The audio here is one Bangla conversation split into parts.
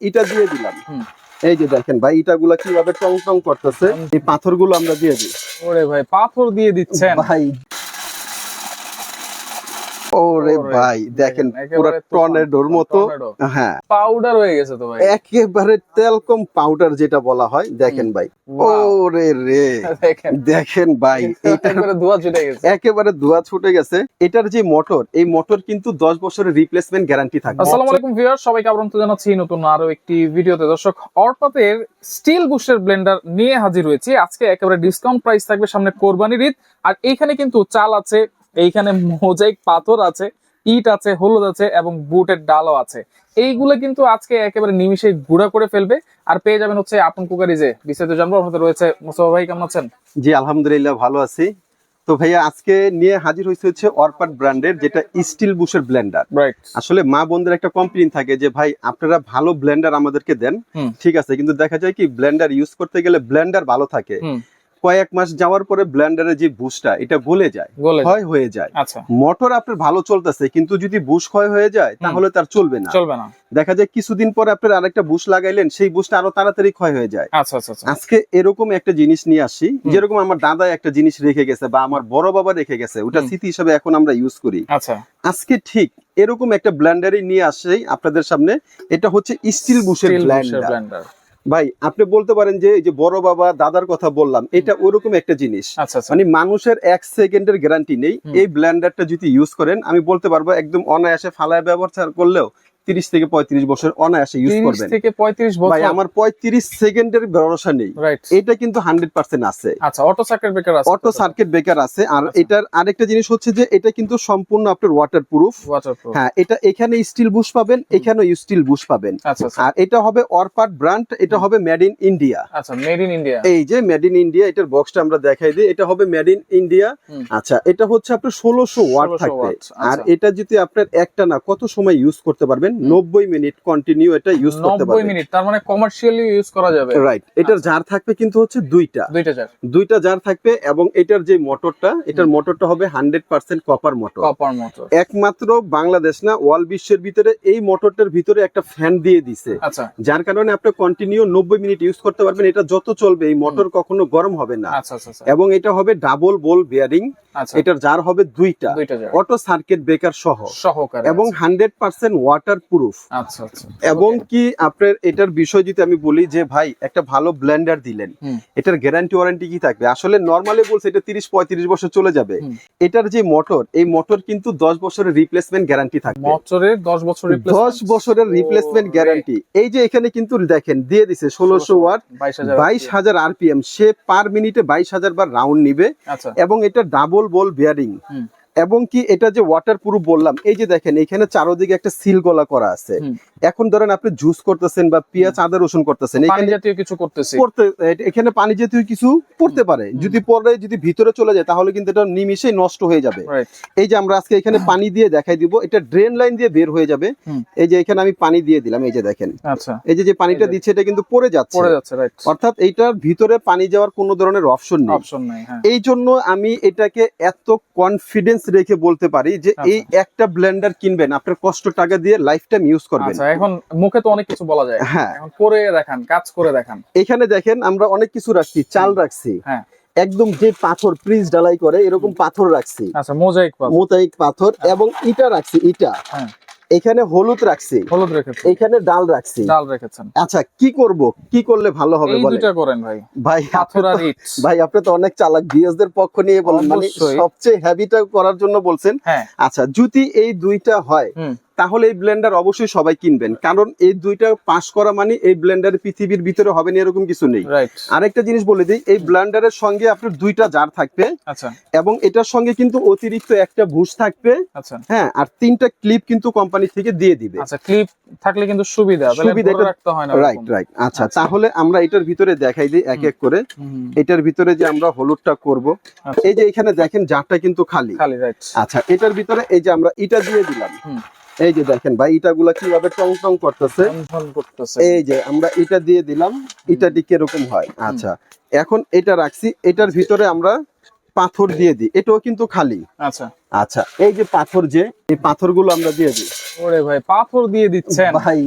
ইটা দিয়ে দিলাম। এই যে দেখেন ভাই ইটাগুলা কীভাবে টং টং করতেছে এই পাথরগুলো আমরা দিয়ে দিই। ওরে ভাই পাথর দিয়ে দিচ্ছেন। ভাই ওরে, ভাই দেখেন পুরো টর্নেডোর মতো। হ্যাঁ। পাউডার হয়ে গেছে তো ভাই। একেবারে তেলকম পাউডার যেটা বলা হয় দেখেন ভাই। ওরে রে। দেখেন। ভাই এটা ধোয়া ছুটে গেছে। একেবারে ধোয়া ছুটে গেছে। এটার যে মোটর এই মোটর কিন্তু দশ বছরের রিপ্লেসমেন্ট গ্যারান্টি থাকবে। আসসালামু আলাইকুম ভিউয়ার সবাইকে আমন্ত্রণ জানাচ্ছি নতুন আরও একটি ভিডিওতে। দর্শক অর্পাতের স্টিল বুশের ব্লেন্ডার নিয়ে হাজির হয়েছি। আজকে একেবারে ডিসকাউন্ট প্রাইস থাকবে সামনে কোরবানির ঈদ। আর এইখানে কিন্তু চাল আছে এইখানে মোজাইক পাথর আছে ইট আছে হলুদ আছে এবং বুটের ডালও আছে। এইগুলো কিন্তু আজকে একেবারে নিমিশে গুঁড়া করে ফেলবে। আর পেয়ে যাবেন হচ্ছে আপন কুকারিজে বিস্তারিত জানব আপনাদের রয়েছে মোস্তফা ভাই কেমন আছেন? জি আলহামদুলিল্লাহ ভালো আছি। তো ভাইয়া আজকে নিয়ে হাজির হয়েছে হচ্ছে অরপাট ব্র্যান্ডের যেটা স্টিল বুশের ব্লেন্ডার। আসলে মা বোনদের একটা কমপ্লেন থাকে যে ভাই আপনারা ভালো ব্লেন্ডার আমাদেরকে দেন। ঠিক আছে কিন্তু দেখা যায় কি ব্লেন্ডার ইউজ করতে গেলে ব্লেন্ডার ভালো থাকে। কয়েক মাস যাওয়ার পরে ব্লেন্ডারের যে বুশটা এটা গলে যায় ক্ষয় হয়ে যায়। আচ্ছা। মোটর আপনার ভালো চলতেছে কিন্তু যদি বুশ ক্ষয় হয়ে যায় তাহলে তার চলবে না। চলবে না। দেখা যায় কিছুদিন পরে আপনার আরেকটা বুশ লাগাইলেন সেই বুশটা আরও তাড়াতাড়ি ক্ষয় হয়ে যায়। আচ্ছা আচ্ছা আজকে এরকম একটা জিনিস নিয়ে আসি যেরকম আমার দাদা একটা জিনিস রেখে গেছে বা আমার বড় বাবা রেখে গেছে ওটা। স্মৃতি হিসাবে এখন আমরা ইউজ করি। আচ্ছা। আজকে ঠিক এরকম একটা ব্লেন্ডারই নিয়ে আসে আপনাদের সামনে এটা হচ্ছে স্টিল বুশের ব্লেন্ডার। ভাই আপনি বলতে পারেন যে এই যে বড় বাবা দাদার কথা বললাম এটা ওরকম একটা জিনিস। আচ্ছা আচ্ছা। মানে মানুষের এক সেকেন্ডের গ্যারান্টি নেই। এই ব্ল্যান্ডারটা যদি ইউজ করেন আমি বলতে পারব একদম অনায়াসে ফালায় ব্যবহার করলেও তিরিশ থেকে পঁয়ত্রিশ বছর অনায়াসে ইউজ 30 করবেন। থেকে পঁয়ত্রিশ ভাই আমার পঁয়ত্রিশ সেকেন্ডের ভরসা নেই। এটা কিন্তু হান্ড্রেড পার্সেন্ট আছে। আচ্ছা অটো সার্কিট ব্রেকার আছে অটো সার্কিট ব্রেকার আছে। আর আচ্ছা। এটার আরেকটা জিনিস হচ্ছে যে এটা কিন্তু সম্পূর্ণ আপনার ওয়াটার প্রুফ ওয়াটারপ্রুফ হ্যাঁ এটা এখানে স্টিল বুশ পাবেন এখানেও স্টিল বুশ পাবেন। আচ্ছা আচ্ছা। আর এটা হবে অরপাট ব্র্যান্ড এটা হবে মেড ইন ইন্ডিয়া আচ্ছা মেড ইন ইন্ডিয়া এই যে মেড ইন ইন্ডিয়া এটার বক্সটা আমরা দেখাই দিই। এটা হবে মেড ইন ইন্ডিয়া আচ্ছা এটা হচ্ছে আপনার ষোলোশো ওয়াট 1600 থাকবে। আর। এটা যদি আপনার একটা না কত সময় ইউজ করতে পারবেন? নব্বই মিনিট কন্টিনিউ এটা ইউজ করতে 90 মিনিট তার মানে কমার্শিয়ালি ইউজ করা যাবে। রাইট এটার জার থাকবে কিন্তু হচ্ছে দুইটা। দুইটা চার দুইটা জার থাকবে এবং এটার যে মোটরটা এটার মোটরটা হবে hundred percent copper motor copper motor একমাত্র বাংলাদেশ না ওয়াল বিশ্বের ভিতরে এই মোটরটার ভিতরে একটা ফ্যান দিয়ে দিছে। আচ্ছা। যার কারণে আপনি কন্টিনিউ নব্বই মিনিট ইউজ করতে পারবেন এটা যত চলবে এই মোটর কখনো গরম হবে না। আচ্ছা আচ্ছা আচ্ছা। এবং এটা হবে ডাবল বোল বিয়ারিং আচ্ছা। এটার জার হবে দুইটা। অটো সার্কিট ব্রেকার সহ। সহকারে এবং হান্ড্রেড পার্সেন্ট ওয়াটার প্রুফ আচ্ছা আচ্ছা। এবং কি আপনার এটার বিষয় যদি আমি বলি যে ভাই একটা ভালো ব্লেন্ডার দিলেন এটার গ্যারান্টি ওয়ারেন্টি কি থাকবে? আসলে নর্মালি বলছে এটা তিরিশ পঁয়ত্রিশ বছর চলে যাবে। এটার যে মোটর এই মোটর কিন্তু দশ বছরের রিপ্লেসমেন্ট গ্যারান্টি থাকবে। মোটরের 10 বছর দশ বছরের রিপ্লেসমেন্ট গ্যারান্টি এই যে এখানে কিন্তু দেখেন দিয়ে দিছে ষোলোশো ওয়াট 22000 বাইশ হাজার আরপিএম সে পার মিনিটে বাইশ হাজার বার রাউন্ড নিবে আচ্ছা। এবং এটা ডাবল বল বিয়ারিং। এবং কি এটা যে ওয়াটার প্রুফ বললাম এই যে দেখেন এখানে চারোদিকে একটা সিল গলা করা আছে। এখন ধরেন আপনি জুস করতেছেন বা পেঁয়াজ আদা রসুন করতেছেন পানি এখানে জাতীয় কিছু করতেছি। এখানে পানি জাতীয় কিছু পড়তে পারে। যদি পরে যদি ভিতরে চলে যায় তাহলে কিন্তু এটা নিমিশেই নষ্ট হয়ে যাবে। এই যে আমরা আজকে এখানে পানি দিয়ে দেখাই দিব এটা ড্রেন লাইন দিয়ে বের হয়ে যাবে। এই যে এখানে আমি পানি দিয়ে দিলাম এই যে দেখেন। আচ্ছা। এই যে যে পানিটা দিচ্ছে এটা কিন্তু পড়ে যাচ্ছে। পড়ে যাচ্ছে অর্থাৎ এইটার ভিতরে পানি যাওয়ার কোনো ধরনের অপশন নেই। অপশন নাই হ্যাঁ। এই জন্য আমি এটাকে এত কনফিডেন্স রেখে বলতে পারি যে আচ্ছা। এই একটা ব্লেন্ডার কিনবেন আপনার কষ্ট টাকা দিয়ে লাইফ টাইম ইউজ করবেন। আচ্ছা এখন মুখে তো অনেক কিছু বলা যায়। হ্যাঁ। করে দেখান কাজ করে দেখান। এখানে দেখেন আমরা অনেক কিছু রাখছি চাল রাখছি। হ্যাঁ। একদম যে পাথর প্রিজ ডালাই করে এরকম পাথর রাখছি। আচ্ছা মোজাইক পাথর। মোজাইক পাথর এবং ইটা রাখছি ইটা। হ্যাঁ। এখানে হলুদ রাখছি। হলুদ রেখেছি এখানে ডাল রাখছি। ডাল রেখেছেন। আচ্ছা কি করব? কি করলে ভালো হবে এই দুইটা করেন ভাই। ভাই ইট ভাই আপনি তো অনেক চালাক। বিএসদের পক্ষ নিয়ে বলেন। মানে সবচেয়ে হ্যাবিটা করার জন্য বলছেন। হ্যাঁ। আচ্ছা যদি এই দুইটা হয় তাহলে এই ব্লেন্ডার অবশ্যই সবাই কিনবেন। কারণ এই দুইটা পাস করা মানে এই ব্লেন্ডার পৃথিবীর ভিতরে হবে না এরকম কিছু নেই। আরেকটা জিনিস বলে দিই এই ব্লেন্ডারের সঙ্গে আপনার দুইটা জার থাকবে। আচ্ছা। এবং এটার সঙ্গে কিন্তু অতিরিক্ত একটা ভুষ থাকবে। আচ্ছা। হ্যাঁ আর তিনটা ক্লিপ কিন্তু কোম্পানি থেকে দিয়ে দিবে। আচ্ছা ক্লিপ থাকলে কিন্তু সুবিধা সুবিধা এটা- রাখতে হয় না রাইট রাইট আচ্ছা তাহলে আমরা এটার ভিতরে দেখাই দিই এক এক করে। এটার ভিতরে যে আমরা হলুদটা করব আচ্ছা। এই যে এখানে দেখেন জারটা কিন্তু খালি। খালি রাইট আচ্ছা এটার ভিতরে এই যে আমরা ইটা দিয়ে দিলাম। হুম। এই যে দেখেন ভাই ইটাগুলা কীভাবে টং টং করতেছে। এই যে আমরা এটা দিয়ে দিলাম ইটাটি কীরকম হয়। আচ্ছা এখন এটা রাখছি এটার ভিতরে আমরা পাথর দিয়ে দিই। এটাও কিন্তু খালি। আচ্ছা। আচ্ছা এই যে পাথর যে এই পাথরগুলো আমরা দিয়ে দিই। ওরে ভাই পাথর দিয়ে দিচ্ছেন। ভাই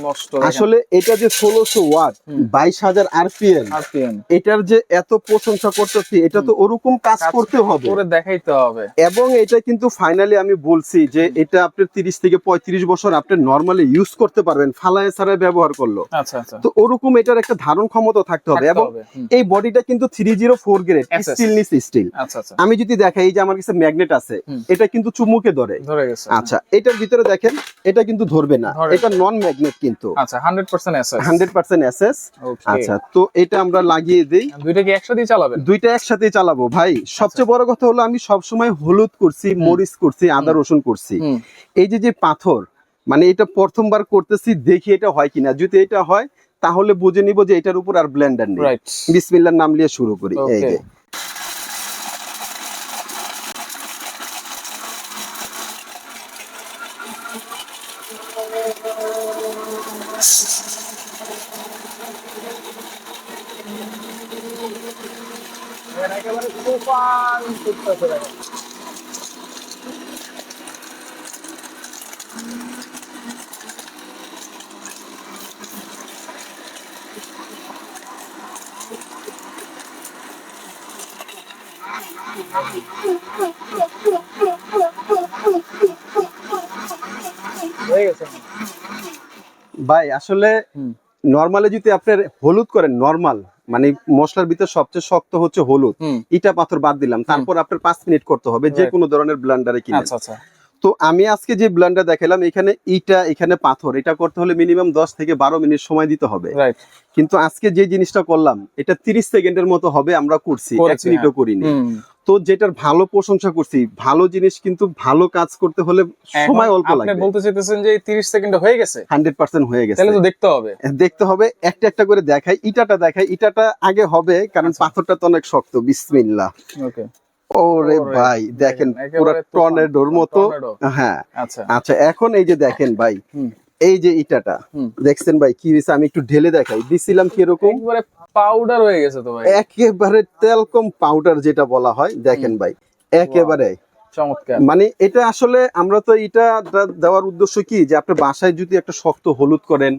নষ্ট আসলে এটা যে ওয়াট আরপিএম আরপিএম। এটার যে এত প্রশংসা করতেছি এটা তো ওরকম কাজ করতে হবে। করে দেখাইতে হবে। এবং এটা কিন্তু ফাইনালি আমি বলছি যে এটা আপনি তিরিশ থেকে পঁয়ত্রিশ বছর আপনি নর্মালি ইউজ করতে পারবেন ফালায় ছাড়া ব্যবহার করল আচ্ছা আচ্ছা। তো ওরকম এটার একটা ধারণ ক্ষমতা থাকতে হবে এবং এই বডিটা কিন্তু three zero four grade SS steel নিস স্টিল আচ্ছা আচ্ছা। আমি যদি দেখাই এই যে আমার কাছে ম্যাগনেট আছে এটা কিন্তু চুমুকে ধরে। ধরে গেছে। আচ্ছা এটার ভিতরে দেখেন এটা কিন্তু ধরবে না। এটা নন ম্যাগনেট কিন্তু। আচ্ছা hundred percent SS hundred percent SS আচ্ছা তো এটা আমরা লাগিয়ে দিই। দুইটা কি একসাথেই চালাবেন? দুইটা একসাথে চালাবো। ভাই সবচেয়ে বড় কথা হলো আমি সবসময় হলুদ করছি মরিচ করছি আদা রসুন করছি। এই যে যে পাথর মানে এটা প্রথমবার করতেছি দেখি এটা হয় কিনা। যদি এটা হয় তাহলে বুঝে নিব যে এটার উপর আর ব্লেন্ডার নেই। বিসমিল্লার নাম নিয়ে শুরু করি। এই যে। ভাই আসলে। নর্মালি যদি আপনার হলুদ করেন নর্মাল। মানে মশলার ভিতরে সবচেয়ে শক্ত হচ্ছে হলুদ। ইটা পাথর বাদ দিলাম। তারপর আপনার পাঁচ মিনিট করতে হবে যে কোনো ধরনের ব্লান্ডারে কিনে আচ্ছা আচ্ছা। তো আমি আজকে যে ব্লান্ডার দেখালাম এখানে ইটা এখানে পাথর এটা করতে হলে মিনিমাম দশ থেকে বারো মিনিট সময় দিতে হবে। কিন্তু আজকে যে জিনিসটা করলাম এটা তিরিশ সেকেন্ডের মতো হবে আমরা করছি। এক মিনিটও হ্যাঁ। করিনি। তো যেটার ভালো প্রশংসা করছি ভালো জিনিস কিন্তু ভালো কাজ করতে হলে সময় অল্প আপনি বলতে চাইতেছেন যে তিরিশ সেকেন্ড হয়ে গেছে? হান্ড্রেড পার্সেন্ট হয়ে গেছে। তাহলে তো দেখতে হবে। দেখতে হবে একটা একটা করে দেখাই ইটাটা দেখাই ইটাটা আগে হবে কারণ আচ্ছা। পাথরটা তো অনেক শক্ত বিসমিল্লাহ। ওকে। ওরে ভাই দেখেন পুরো টর্নেডোর মতো। হ্যাঁ। আচ্ছা। আচ্ছা এখন এই যে দেখেন ভাই এই যে ইটাটা দেখছেন ভাই কি হয়েছে? আমি একটু ঢেলে দেখাই। দিছিলাম কীরকম? পাউডার হয়ে গেছে তো ভাই। একেবারে তেলকম পাউডার যেটা বলা হয় দেখেন ভাই একেবারে। চমৎকার। মানে এটা আসলে আমরা তো এটা দেওয়ার উদ্দেশ্য কি যে আপনি বাসায় যদি একটা শক্ত হলুদ করেন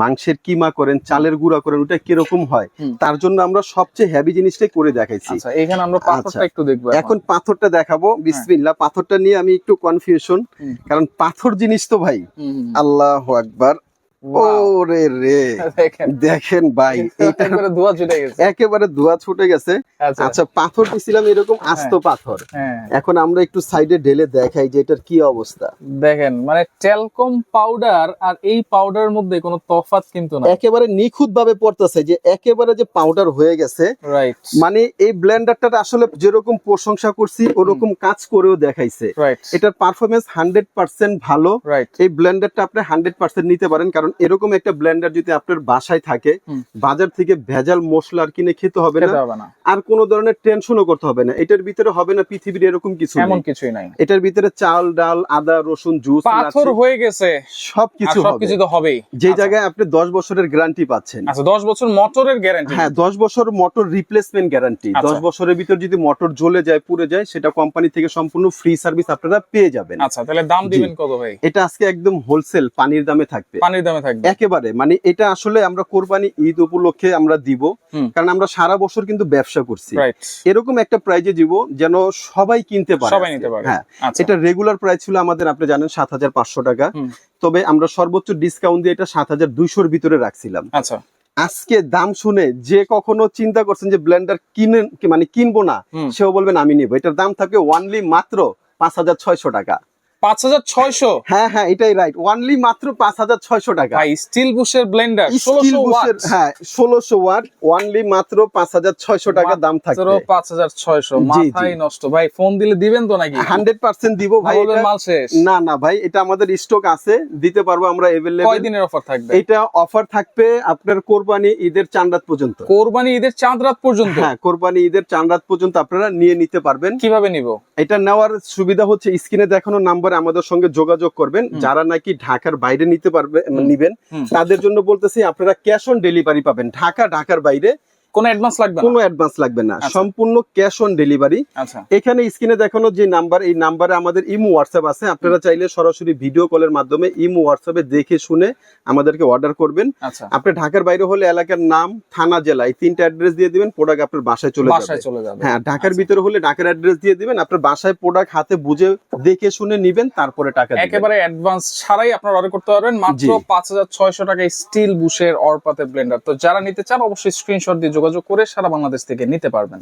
মাংসের কিমা করেন চালের গুঁড়া করেন ওটা কীরকম হয় তার জন্য আমরা সবচেয়ে হেভি জিনিসটাই করে দেখাইছি। আচ্ছা এখানে আমরা পাথরটা আচ্ছা। একটু দেখব এখন। পাথরটা দেখাবো বিসমিল্লাহ পাথরটা নিয়ে আমি একটু কনফিউশন কারণ পাথর জিনিস তো ভাই। আল্লাহ আকবার। ওরে রে। দেখেন। দেখেন ভাই এটা ধোয়া ছুটে গেছে। একেবারে ধোয়া ছুটে গেছে। আচ্ছা। আচ্ছা পাথর দিছিলাম এরকম আস্ত পাথর। হ্যাঁ। এখন আমরা একটু সাইডে ঢেলে দেখাই যে এটার কি অবস্থা। দেখেন মানে টেলকম পাউডার আর এই পাউডারের মধ্যে কোনো তফাৎ কিন্তু না একেবারে নিখুঁত ভাবে পড়তেছে যে একেবারে যে পাউডার হয়ে গেছে। রাইট মানে এই ব্লেন্ডারটা আসলে যেরকম প্রশংসা করছি ওরকম কাজ করেও দেখাইছে। রাইট এটার পারফরমেন্স হান্ড্রেড পার্সেন্ট ভালো। এই ব্লেন্ডারটা আপনি হান্ড্রেড পার্সেন্ট নিতে পারেন কারণ এরকম একটা ব্লেন্ডার যদি আপনার বাসায় থাকে বাজার থেকে ভেজাল মশলা আর কিনে খেতে হবে না। আর কোনো ধরনের টেনশনও করতে হবে না। এটার ভিতরে হবে না পৃথিবীর এরকম কিছু এমন কিছুই নাই। এটার ভিতরে চাল ডাল আদা রসুন জুস পাথর হয়ে গেছে। সবকিছু সবকিছু তো হবেই। যে আচ্ছা। জায়গায় আপনি দশ বছরের গ্যারান্টি পাচ্ছেন। আচ্ছা দশ বছর মোটরের গ্যারান্টি হ্যাঁ দশ বছর মোটর রিপ্লেসমেন্ট গ্যারান্টি আচ্ছা। দশ বছরের ভিতর যদি মোটর জ্বলে যায় পুড়ে যায় সেটা কোম্পানি থেকে সম্পূর্ণ ফ্রি সার্ভিস আপনারা পেয়ে যাবেন। আচ্ছা তাহলে দাম দিবেন কত ভাই? এটা আজকে একদম হোলসেল পানির দামে থাকবে। পানির দামে থাকবে। একেবারে মানে এটা আসলে আমরা কোরবানি ঈদ উপলক্ষে আমরা দিব কারণ আমরা সারা বছর কিন্তু ব্যবসা করছি। এরকম একটা প্রাইজে দিব যেন সবাই কিনতে পারে সবাই নিতে পারে। হ্যাঁ আচ্ছা। এটা রেগুলার প্রাইস ছিল আমাদের আপনি জানেন সাত হাজার পাঁচশো টাকা। তবে আমরা সর্বোচ্চ ডিসকাউন্ট দিয়ে এটা সাত হাজার দুইশোর ভিতরে রাখছিলাম। আচ্ছা। আজকে দাম শুনে যে কখনো চিন্তা করছেন যে ব্লেন্ডার কিনে মানে কিনবো না সেও বলবেন আমি নিবো। এটার দাম থাকে ওয়ানলি মাত্র পাঁচ হাজার ছয়শো টাকা। পাঁচ হাজার ছয়শো। হ্যাঁ হ্যাঁ এটাই রাইট ওয়ানলি মাত্র পাঁচ হাজার ছয়শো টাকা। ভাই স্টিল বুশের ব্লেন্ডার বুশের হ্যাঁ ষোলোশো ওয়াট ওয়ানলি মাত্র পাঁচ হাজার ছয়শো টাকা দাম থাকবে। পাঁচ হাজার ছয়শো জি। নষ্ট। ভাই ফোন দিলে দিবেন তো নাকি? হান্ড্রেড পার্সেন্ট দিব ভাই মাল শেষ। না না ভাই এটা আমাদের স্টক আছে দিতে পারব আমরা এভেলেবল কয় দিনের অফার থাকবে? এটা অফার থাকবে আপনার কোরবানি ঈদের চাঁদ রাত পর্যন্ত। কোরবানি ঈদের চাঁদ রাত পর্যন্ত? হ্যাঁ কোরবানি ঈদের চাঁদ রাত পর্যন্ত আপনারা নিয়ে নিতে পারবেন। কীভাবে নিব? এটা নেওয়ার সুবিধা হচ্ছে স্ক্রিনে দেখানো নাম্বারে আমাদের সঙ্গে যোগাযোগ করবেন। যারা নাকি ঢাকার বাইরে নিতে পারবে নিবেন তাদের জন্য বলতেছি আপনারা ক্যাশ অন ডেলিভারি পাবেন। ঢাকা ঢাকার বাইরে কোনো অ্যাডভান্স লাগবে না? কোনো অ্যাডভান্স লাগবে না। আচ্ছা। সম্পূর্ণ ক্যাশ অন ডেলিভারি আচ্ছা। এখানে স্ক্রিনে দেখানো যে নাম্বার এই নাম্বারে আমাদের ইমো হোয়াটসঅ্যাপ আছে। আপনারা চাইলে সরাসরি ভিডিও কলের মাধ্যমে ইমো হোয়াটসঅ্যাপে দেখে শুনে আমাদেরকে অর্ডার করবেন। আচ্ছা। আপনি ঢাকার বাইরে হলে এলাকার নাম থানা জেলা এই তিনটা অ্যাড্রেস দিয়ে দিবেন প্রোডাক্ট আপনার বাসায় চলে যাবে। হ্যাঁ ঢাকার আচ্ছা। ভিতরে হলে ঢাকার অ্যাড্রেস দিয়ে দিবেন। আপনার বাসায় প্রোডাক্ট হাতে বুঝে দেখে শুনে নিবেন তারপরে টাকা দিবেন। একেবারে অ্যাডভান্স ছাড়াই আপনারা অর্ডার করতে পারবেন। মাত্র জি। পাঁচ হাজার ছয়শো টাকায় স্টিল বুশের অরপাতে ব্লেন্ডার তো যারা নিতে চান অবশ্যই স্ক্রিনশট দিয়ে যোগাযোগ করে সারা বাংলাদেশ থেকে নিতে পারবেন।